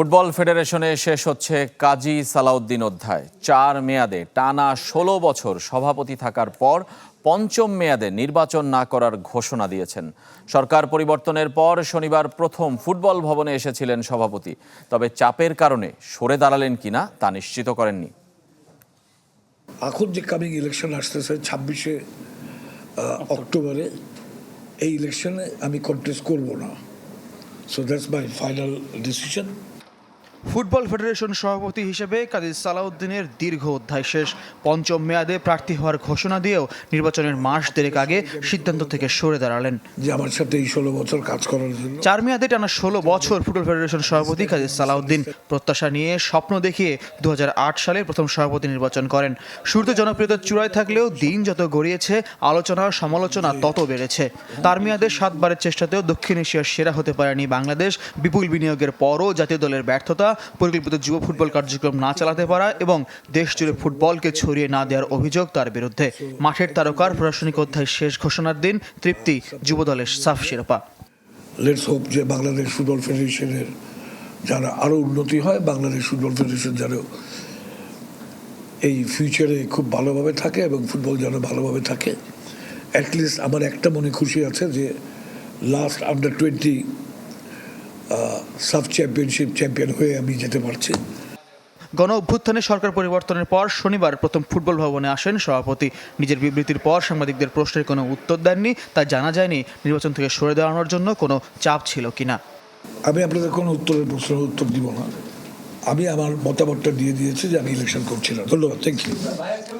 Football ফেডারেশনে শেষ হচ্ছে কাজী সালাউদ্দিন অধ্যায়। চার মেয়াদে টানা ষোলো বছর সভাপতি থাকার পর পঞ্চম মেয়াদে নির্বাচন না করার ঘোষণা দিয়েছেন। সরকার পরিবর্তনের পর শনিবার প্রথম ফুটবল ভবনে এসেছিলেন সভাপতি। তবে চাপের কারণে সরে দাঁড়ালেন কিনা তা নিশ্চিত করেননি। এখন যে কামিং ইলেকশন আসতেছে ছাব্বিশে অক্টোবরে, এই ইলেকশনে আমি কন্টেস্ট করব না। So that's my final decision football federation সভাপতি হিসেবে কাজী সালাউদ্দিনের দীর্ঘ অধ্যায় শেষ। পঞ্চম মেয়াদে প্রার্থী হওয়ার ঘোষণা দিয়েও নির্বাচনের মাস দেড়েক আগে সিদ্ধান্ত থেকে সরে দাঁড়ালেন। যে আমার সাথে এই ষোলো বছর কাজ করার জন্য। চার মেয়াদে টানা ষোলো বছর ফুটবল ফেডারেশন সভাপতি কাজী সালাউদ্দিন প্রত্যাশা নিয়ে স্বপ্ন দেখিয়ে দু হাজার আট সালে প্রথম সভাপতি নির্বাচন করেন। শুরুতে জনপ্রিয়তার চূড়ায় থাকলেও দিন যত গড়িয়েছে আলোচনা ও সমালোচনা তত বেড়েছে। তার মেয়াদে সাতবারের চেষ্টাতেও দক্ষিণ এশিয়ার সেরা হতে পারেনি বাংলাদেশ। বিপুল বিনিয়োগের পরও জাতীয় দলের ব্যর্থতা পরিকল্পিত যুব ফুটবল কার্যক্রম না চালাতে পারা এবং দেশ জুড়ে ফুটবলকে ছড়িয়ে না দেওয়ার অভিযোগ তার বিরুদ্ধে। মাঠের তারকার প্রশাসনিক অধ্যায় শেষ ঘোষণার দিন তৃপ্তি যুব দলের সাফ শিরোপা। লেটস হোপ যে বাংলাদেশ ফুটবল ফেডারেশনের যারা আরও উন্নতি হয়, বাংলাদেশ ফুটবল ফেডারেশন যেন এই ফিউচারে খুব ভালোভাবে থাকে এবং ফুটবল যেন ভালোভাবে থাকে। অ্যাটলিস্ট আমার একটা মনে খুশি আছে যে last under twenty sub championship champion হয়ে আমি যেতে পারছি। গণ অভ্যুত্থানে সরকার পরিবর্তনের পর শনিবার প্রথম ফুটবল ভবনে আসেন সভাপতি। নিজের বিবৃতির পর সাংবাদিকদের প্রশ্নের কোনো উত্তর দেননি তা জানা যায়নি নির্বাচন থেকে সরে দাঁড়ানোর জন্য কোনো চাপ ছিল কিনা। আমি আপনাদের কোনো উত্তরের প্রশ্নের উত্তর দিব না। আমি আমার মতামতটা দিয়ে দিয়েছি যে আমি ইলেকশন করছি না ধন্যবাদ থ্যাংক ইউ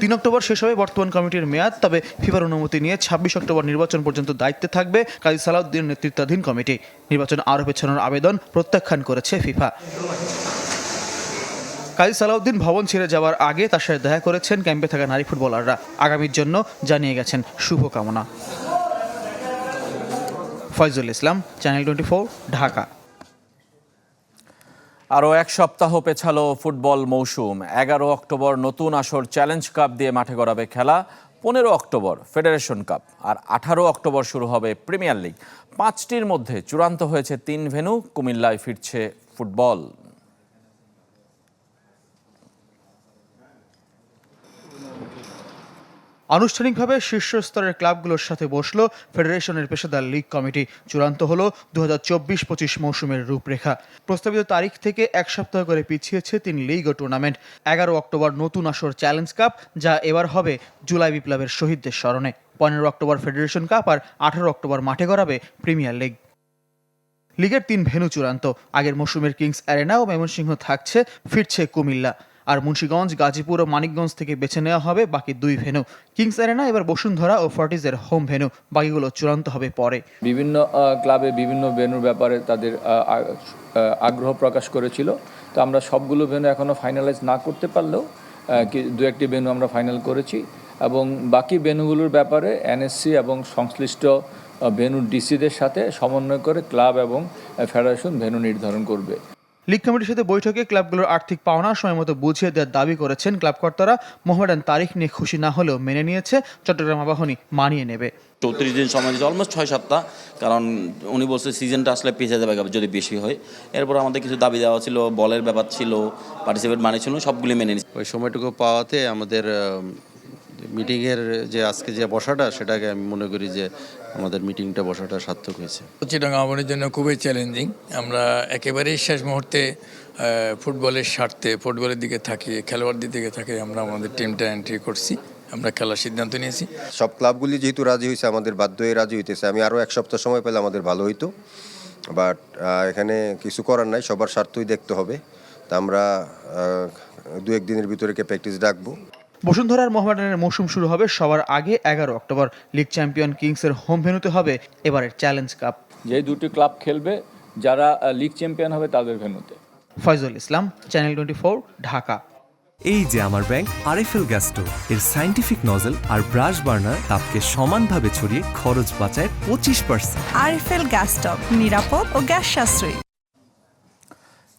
তিন অক্টোবর শেষ হবে বর্তমান কমিটির মেয়াদ, তবে ফিফার অনুমতি নিয়ে ছাব্বিশ অক্টোবর নির্বাচন পর্যন্ত দায়িত্বে থাকবে কাজী সালাউদ্দিনের নেতৃত্বাধীন কমিটি। নির্বাচন আরও পেছানোর আবেদন প্রত্যাখ্যান করেছে ফিফা। কাজী সালাউদ্দিন ভবন ছেড়ে যাওয়ার আগে তার সাথে দেখা করেছেন ক্যাম্পে থাকা নারী ফুটবলাররা। আগামীর জন্য জানিয়ে গেছেন শুভকামনা। Foyzul Islam, channel twenty Dhaka. আরও এক সপ্তাহ পেছালো ফুটবল মৌসুম। এগারো অক্টোবর নতুন আসর চ্যালেঞ্জ কাপ দিয়ে মাঠে গড়াবে খেলা, পনেরো অক্টোবর ফেডারেশন কাপ, আর আঠারো অক্টোবর শুরু হবে প্রিমিয়ার লিগ। পাঁচটির মধ্যে চূড়ান্ত হয়েছে তিন ভেনু কুমিল্লায় ফিরছে ফুটবল। আনুষ্ঠানিকভাবে শীর্ষ স্তরের ক্লাবগুলোর সাথে বসল ফেডারেশনের পেশাদার লিগ কমিটি। চূড়ান্ত হল দু হাজার চব্বিশ পঁচিশ মৌসুমের রূপরেখা। প্রস্তাবিত তারিখ থেকে এক সপ্তাহ করে পিছিয়েছে তিন লিগ ও টুর্নামেন্ট। এগারো অক্টোবর নতুন আসর চ্যালেঞ্জ কাপ, যা এবার হবে জুলাই বিপ্লবের শহীদদের স্মরণে। পনেরো অক্টোবর ফেডারেশন কাপ আর আঠারো অক্টোবর মাঠে গড়াবে প্রিমিয়ার লিগ। লিগের তিন ভেন্যু চূড়ান্ত। আগের মৌসুমের কিংস অ্যারেনা ও ময়মনসিংহ থাকছে, ফিরছে কুমিল্লা। আর মুন্সীগঞ্জ, গাজীপুর ও মানিকগঞ্জ থেকে বেছে নেওয়া হবে বাকি দুই ভেন্যু। কিংস অ্যারেনা, এবার বসুন্ধরা ও ফর্টিজের হোম ভেন্যু। বাকিগুলো চূড়ান্ত হবে পরে। বিভিন্ন ক্লাবে বিভিন্ন ভেন্যুর ব্যাপারে তাদের আগ্রহ প্রকাশ করেছিল। তো আমরা সবগুলো ভেন্যু এখনও ফাইনালাইজ না করতে পারলেও দু একটি ভেন্যু আমরা ফাইনাল করেছি। এবং বাকি ভেন্যুগুলোর ব্যাপারে এনএসসি এবং সংশ্লিষ্ট ভেন্যু ডিসিদের সাথে সমন্বয় করে ক্লাব এবং ফেডারেশন ভেন্যু নির্ধারণ করবে। লিগ কমিটির সাথে বৈঠকে ক্লাবগুলোর আর্থিক পাওনা সময় মতো বুঝিয়ে দেওয়ার দাবি করেছেন ক্লাব কর্তারা মোহামেডান তারিখ নিয়ে খুশি না হলেও মেনে নিয়েছে চট্টগ্রাম আবাহনী মানিয়ে নেবে। চৌত্রিশ দিন সময় দিয়েছে অলমোস্ট ছয় সপ্তাহ। কারণ উনি বলছে সিজনটা আসলে পিছিয়ে যাবে যদি বেশি হয়। এরপর আমাদের কিছু দাবি দেওয়া ছিল বলের ব্যাপার ছিল পার্টিসিপেট মানে ছিল সবগুলি মেনে নিচ্ছি ওই সময়টুকু পাওয়াতে আমাদের মিটিংয়ের যে আজকে যে বসাটা সেটাকে আমি মনে করি যে আমাদের মিটিংটা বসাটা সার্থক হয়েছে। চিটাগাং আবাহনীর জন্য খুবই চ্যালেঞ্জিং আমরা একেবারেই শেষ মুহূর্তে ফুটবলের স্বার্থে ফুটবলের দিকে থাকি খেলোয়াড়দের দিকে থাকি আমরা আমাদের টিমটা এন্ট্রি করছি। আমরা খেলার সিদ্ধান্ত নিয়েছি। সব ক্লাবগুলি যেহেতু রাজি হয়েছে আমাদের বাধ্য হয়ে রাজি হইতেছে। আমি আরও এক সপ্তাহ সময় পেলে আমাদের ভালো হইতো। বাট এখানে কিছু করার নাই সবার স্বার্থই দেখতে হবে। তা আমরা দু এক দিনের ভিতরে প্র্যাকটিস ডাকবো। বসুন্ধরার মোহামেডানের মৌসুম শুরু হবে সবার আগে এগারো অক্টোবর। লিগ চ্যাম্পিয়ন কিংসের হোম ভেন্যুতে হবে এবারের চ্যালেঞ্জ কাপ। যে দুটি ক্লাব খেলবে যারা লিগ চ্যাম্পিয়ন হবে তাদের ভেন্যুতে। Foyzul Islam channel twenty four Dhaka. এই যে আমার ব্যাংক আরএফএল গ্যাস স্টোভ এর সাইন্টিফিক নজল আর ব্রাশ বার্নার তাপকে সমানভাবে ছড়িয়ে খরচ বাঁচায় পঁচিশ পার্সেন্ট। আরএফএল গ্যাস স্টোভ নিরাপদ ও গ্যাস সাশ্রয়ী।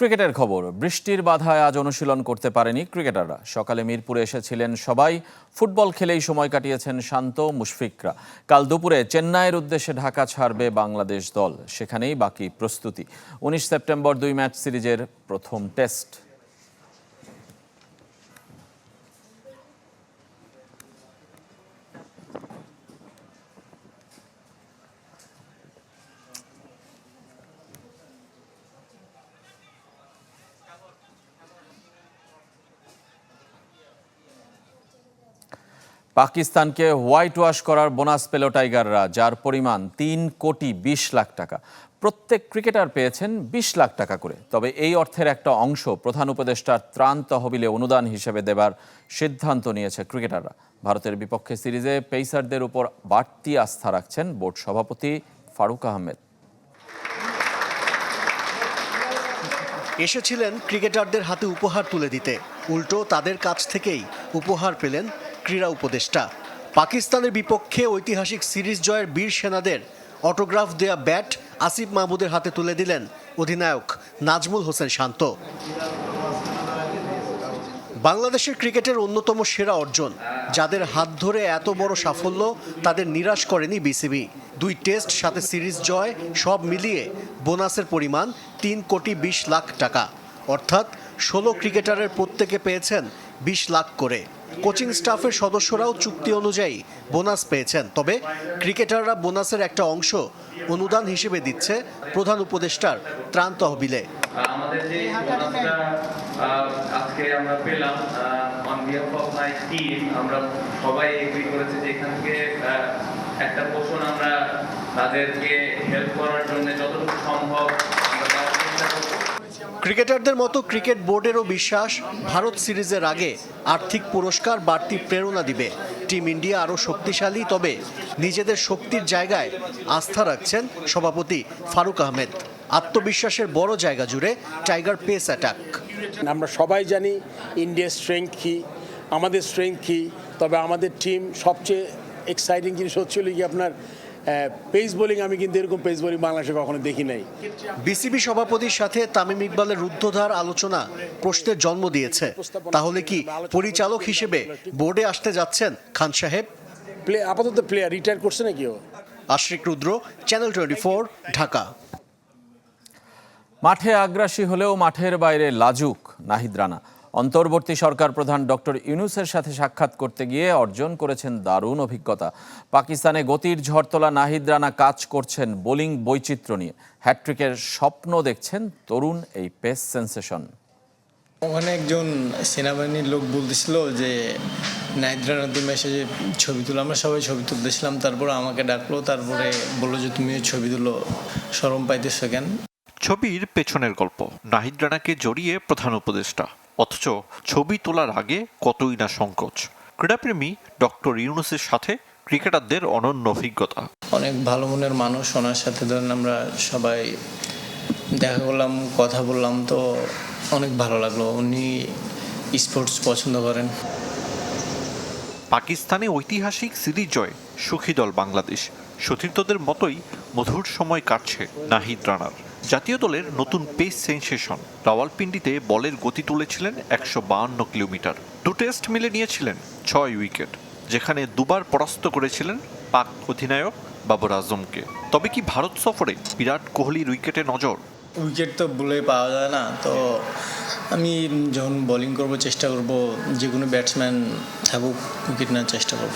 ক্রিকেটের খবর। বৃষ্টির বাধায় আজ অনুশীলন করতে পারেনি ক্রিকেটাররা। সকালে মিরপুরে এসেছিলেন সবাই। ফুটবল খেলেই সময় কাটিয়েছেন শান্ত মুশফিকরা। কাল দুপুরে চেন্নাইয়ের উদ্দেশ্যে ঢাকা ছাড়বে বাংলাদেশ দল। সেখানেই বাকি প্রস্তুতি। উনিশ সেপ্টেম্বর দুই ম্যাচ সিরিজের প্রথম টেস্ট। পাকিস্তানকে হোয়াইট ওয়াশ করার বোনাস পেল টাইগাররা, যার পরিমাণ তিন কোটি বিশ লাখ টাকা। প্রত্যেক ক্রিকেটার পেয়েছেন বিশ লাখ টাকা করে। তবে এই অর্থের একটা অংশ প্রধান উপদেষ্টার ত্রাণ তহবিলে অনুদান হিসেবে দেবার সিদ্ধান্ত নিয়েছে ক্রিকেটাররা। ভারতের বিপক্ষে সিরিজে পেসারদের উপর বাড়তি আস্থা রাখছেন বোর্ড সভাপতি ফারুক আহমেদ। এসেছিলেন ক্রিকেটারদের হাতে উপহার তুলে দিতে। উল্টো তাদের কাছ থেকেই উপহার পেলেন ক্রীড়া উপদেষ্টা। পাকিস্তানের বিপক্ষে ঐতিহাসিক সিরিজ জয়ের বীর সেনাদের অটোগ্রাফ দেয়া ব্যাট আসিফ মাহমুদের হাতে তুলে দিলেন অধিনায়ক নাজমুল হোসেন শান্ত। বাংলাদেশের ক্রিকেটের অন্যতম সেরা অর্জন, যাদের হাত ধরে এত বড় সাফল্য তাদের নিরাশ করেনি বিসিবি। দুই টেস্ট, সাথে সিরিজ জয়, সব মিলিয়ে বোনাসের পরিমাণ তিন কোটি বিশ লাখ টাকা। অর্থাৎ ষোলো ক্রিকেটারের প্রত্যেকে পেয়েছেন বিশ লাখ করে। কোচিং স্টাফের সদস্যরাও চুক্তি অনুযায়ী বোনাস পেয়েছেন। তবে ক্রিকেটাররা বোনাসের একটা অংশ অনুদান হিসেবে দিচ্ছে প্রধান উপদেষ্টার ত্রাণ তহবিলে। আজকে আমরা পেলাম on behalf of my team আমরা সবাই এগ্রি করেছি যে এখান থেকে একটা পোষণ আমরা তাদেরকে হেল্প করার ক্রিকেটারদের মতো ক্রিকেট বোর্ডেরও বিশ্বাস, ভারত সিরিজের আগে আর্থিক পুরস্কার, বাড়তি প্রেরণা দিবে। টিম ইন্ডিয়া আরও শক্তিশালী, তবে নিজেদের শক্তির জায়গায় আস্থা রাখছেন সভাপতি ফারুক আহমেদ। আত্মবিশ্বাসের বড় জায়গা জুড়ে টাইগার পেস অ্যাটাক। আমরা সবাই জানি ইন্ডিয়ার স্ট্রেংথ কী, আমাদের স্ট্রেংথ কী, তবে আমাদের টিম সবচেয়ে এক্সাইটিং জিনিস হচ্ছিল কি আপনার পেস বোলিং আমি কিন্তু এরকম পেস বোলিং বাংলাদেশে কখনো দেখি নাই। বিসিবি সভাপতির সাথে তামিম ইকবালের রুদ্ধধার আলোচনা প্রশ্নের জন্ম দিয়েছে। তাহলে কি পরিচালক হিসেবে বোর্ডে আসতে যাচ্ছেন খান সাহেব? প্লে আপাতত প্লেয়ার রিটায়ার করছে নাকি ও? Ashrik Rudra channel twenty four Dhaka. মাঠে আগ্রাসী হলেও মাঠের বাইরে লাজুক নাহিদ রানা। অন্তর্বর্তী সরকার প্রধান ডক্টর ইউনুসের সাথে সাক্ষাৎ করতে গিয়ে অর্জন করেছেন দারুণ অভিজ্ঞতা। পাকিস্তানে গতির ঝড় তোলা নাহিদ রানা কাজ করছেন বোলিং বৈচিত্র্য নিয়ে। হ্যাট্রিকের স্বপ্ন দেখছেন তরুণ এই পেস সেন্সেশন। ওখানে একজন সেনাবাহিনীর লোক বলতেছিল যে নাইদ্রা তুমি এসে যে ছবি তুলো আমরা সবাই ছবি তুলতেছিলাম তারপর আমাকে ডাকলো তারপরে বলল যে তুমি ছবি তুলো সরম পাইতেছো কেন? ছবির পেছনের গল্প নাহিদ রানাকে জড়িয়ে প্রধান উপদেষ্টা। অথচ ছবি তোলার আগে কতই না সংকোচ। ক্রীড়াপ্রেমী ডক্টর ইউনুসের সাথে ক্রিকেটারদের অনন্য অভিজ্ঞতা। অনেক ভালো মনের মানুষ ওনার সাথে ধরেন আমরা সবাই দেখা করলাম কথা বললাম তো অনেক ভালো লাগল। উনি স্পোর্টস পছন্দ করেন। পাকিস্তানে ঐতিহাসিক সিরিজ জয় সুখী দল বাংলাদেশ। সতীর্থদের মতোই মধুর সময় কাটছে নাহিদ রানার। জাতীয় দলের নতুন পেস সেন্সেশন। রাওয়ালপিন্ডিতে বলের গতি তুলেছিলেন একশো বাহান্ন কিলোমিটার। দু টেস্ট মিলে নিয়েছিলেন ছয় উইকেট, যেখানে দুবার পরাস্ত করেছিলেন পাক অধিনায়ক বাবর আজমকে। তবে কি ভারত সফরে বিরাট কোহলির উইকেটে নজর? উইকেট তো বলে পাওয়া যায় না। তো আমি যখন বোলিং করব, চেষ্টা করব যে কোনো ব্যাটসম্যান থাকুক, উইকেট নেওয়ার চেষ্টা করব।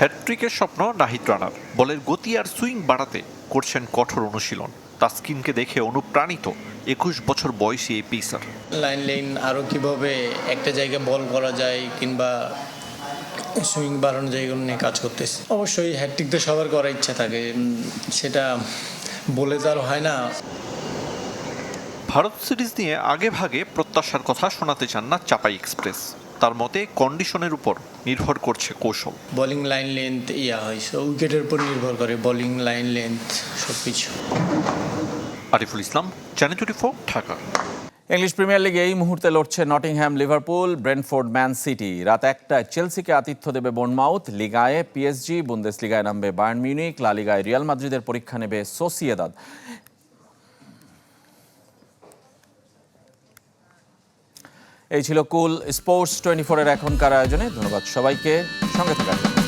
হ্যাট্রিকের স্বপ্ন নাহিদ রানার। বলের গতি আর সুইং বাড়াতে করছেন কঠোর অনুশীলন। তাস্কিনকে দেখে অনুপ্রাণিত একুশ বছর বয়সী এই পেসার। লাইন লাইন আরও কীভাবে একটা জায়গায় বল করা যায় কিংবা সুইং বাড়ানো যায় এগুলো নিয়ে কাজ করতেছে? অবশ্যই হ্যাট্রিক তো সবার করার ইচ্ছা থাকে। সেটা বলে তো আর হয় না। ভারত সিরিজ নিয়ে আগে ভাগে প্রত্যাশার কথা শোনাতে চান না চাপাই এক্সপ্রেস। তার মতে কন্ডিশনের উপর নির্ভর করছে কৌশল। বোলিং লাইন লেন্থ ইয়া হয় সো উইকেটের উপর নির্ভর করে বোলিং লাইন লেন্থ সব কিছু Ariful Islam channel twenty four Dhaka. English Premier লিগে এই মুহূর্তে লড়ছে Nottingham Liverpool Brentford Man City রাত একটায় চেলসিকে আতিথ্য দেবে বনমাউথ লিগায় পিএসজি বুন্দেস লিগায় নামবে বায়ার্ন মিউনিক লা লিগায় রিয়াল মাদ্রিদের পরীক্ষা নেবে সোসিয়েদাদ এই ছিল কুল স্পোর্টস টোয়েন্টি ফোরের এখনকার আয়োজনে। ধন্যবাদ সবাইকে। সঙ্গে থাকার জন্য।